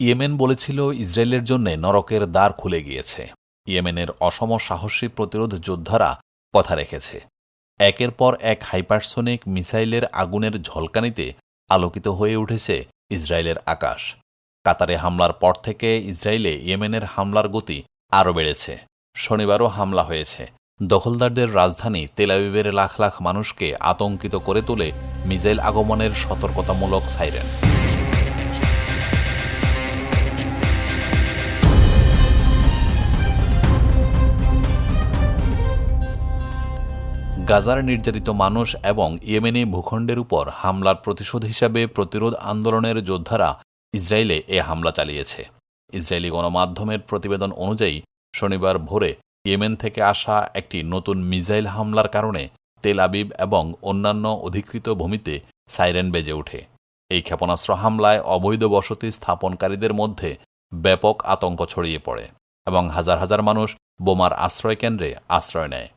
Yemen বলেছিল, ইসরায়েলের জন্য নরকের দ্বার খুলে গিয়েছে। ইয়েমেনের অসম সাহসী প্রতিরোধ যোদ্ধারা কথা রেখেছে। একের পর এক হাইপারসোনিক মিসাইলের আগুনের ঝলকানিতে আলোকিত হয়ে উঠেছে ইসরায়েলের আকাশ। কাতারে হামলার পর থেকে ইসরায়েলে ইয়েমেনের হামলার গতি আরও বেড়েছে। শনিবারও হামলা হয়েছে। দখলদারদের রাজধানী তেলাবিবের লাখ লাখ মানুষকে আতঙ্কিত করে তোলে মিসাইল আগমনের সতর্কতামূলক সাইরেন। গাজার নির্যাতিত মানুষ এবং ইয়েমেনি ভূখণ্ডের উপর হামলার প্রতিশোধ হিসাবে প্রতিরোধ আন্দোলনের যোদ্ধারা ইসরায়েলে এ হামলা চালিয়েছে। ইসরায়েলি গণমাধ্যমের প্রতিবেদন অনুযায়ী, শনিবার ভোরে ইয়েমেন থেকে আসা একটি নতুন মিসাইল হামলার কারণে তেল আবিব এবং অন্যান্য অধিকৃত ভূমিতে সাইরেন বেজে ওঠে। এই ক্ষেপণাস্ত্র হামলায় অবৈধ বসতি স্থাপনকারীদের মধ্যে ব্যাপক আতঙ্ক ছড়িয়ে পড়ে এবং হাজার হাজার মানুষ বোমার আশ্রয়কেন্দ্রে আশ্রয় নেয়।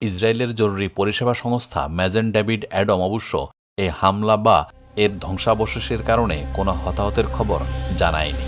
ইসরায়েলের জরুরি পরিষেবা সংস্থা ম্যাজেন ডেভিড অ্যাডম অবশ্য এ হামলা বা এর ধ্বংসাবশেষের কারণে কোনো হতাহতের খবর জানায়নি।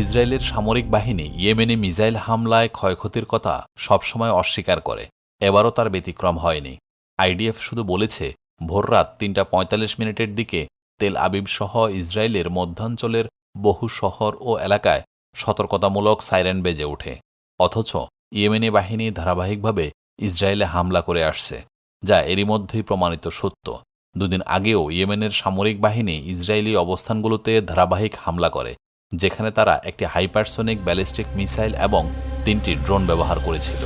ইসরায়েলের সামরিক বাহিনী ইয়েমেনি মিসাইল হামলায় ক্ষয়ক্ষতির কথা সবসময় অস্বীকার করে। এবারও তার ব্যতিক্রম হয়নি। আইডিএফ শুধু বলেছে, ভোররাত তিনটা পঁয়তাল্লিশ মিনিটের দিকে তেল আবিব সহ ইসরায়েলের মধ্যাঞ্চলের বহু শহর ও এলাকায় সতর্কতামূলক সাইরেন বেজে ওঠে। অথচ ইয়েমেনি বাহিনী ধারাবাহিকভাবে ইসরায়েলে হামলা করে আসছে, যা এরই মধ্যেই প্রমাণিত সত্য। দুদিন আগেও ইয়েমেনের সামরিক বাহিনী ইসরায়েলি অবস্থানগুলোতে ধারাবাহিক হামলা করে, যেখানে তারা একটি হাইপারসোনিক ব্যালিস্টিক মিসাইল এবং তিনটি ড্রোন ব্যবহার করেছিল।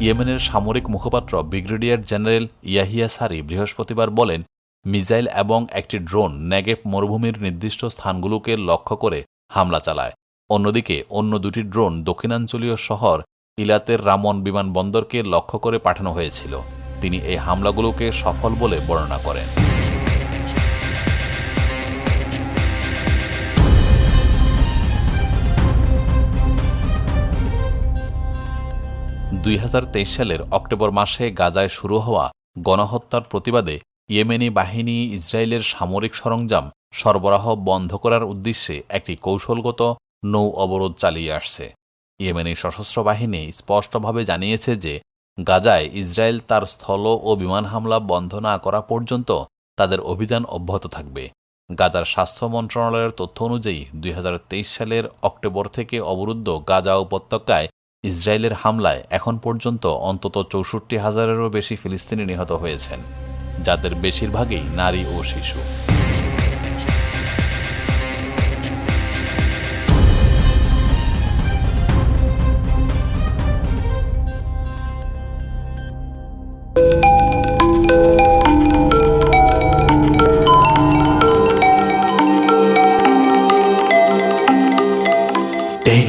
ইয়েমেনের সামরিক মুখপাত্র ব্রিগেডিয়ার জেনারেল ইয়াহিয়া সারি বৃহস্পতিবার বলেন, মিসাইল এবং একটি ড্রোন নেগেপ মরুভূমির নির্দিষ্ট স্থানগুলোকে লক্ষ্য করে হামলা চালায়। অন্যদিকে, অন্য দুটি ড্রোন দক্ষিণাঞ্চলীয় শহর ইলাতের রামন বিমানবন্দরকে লক্ষ্য করে পাঠানো হয়েছিল। তিনি এই হামলাগুলোকে সফল বলে বর্ণনা করেন। দুই হাজার তেইশ সালের অক্টোবর মাসে গাজায় শুরু হওয়া গণহত্যার প্রতিবাদে ইয়েমেনি বাহিনী ইসরায়েলের সামরিক সরঞ্জাম সরবরাহ বন্ধ করার উদ্দেশ্যে একটি কৌশলগত নৌ অবরোধ চালিয়ে আসছে। ইয়েমেনি সশস্ত্র বাহিনী স্পষ্টভাবে জানিয়েছে যে গাজায় ইসরায়েল তার স্থল ও বিমান হামলা বন্ধ না করা পর্যন্ত তাদের অভিযান অব্যাহত থাকবে। গাজার স্বাস্থ্য মন্ত্রণালয়ের তথ্য অনুযায়ী দুই হাজার তেইশ সালের অক্টোবর থেকে অবরুদ্ধ গাজা উপত্যকায় ইসরায়েলের হামলায় এখন পর্যন্ত অন্তত চৌষট্টি হাজারেরও বেশি ফিলিস্তিনি নিহত হয়েছেন, যাদের বেশিরভাগই নারী ও শিশু।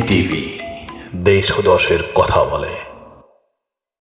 টিভি। দেশ ও দশের কথা বলে।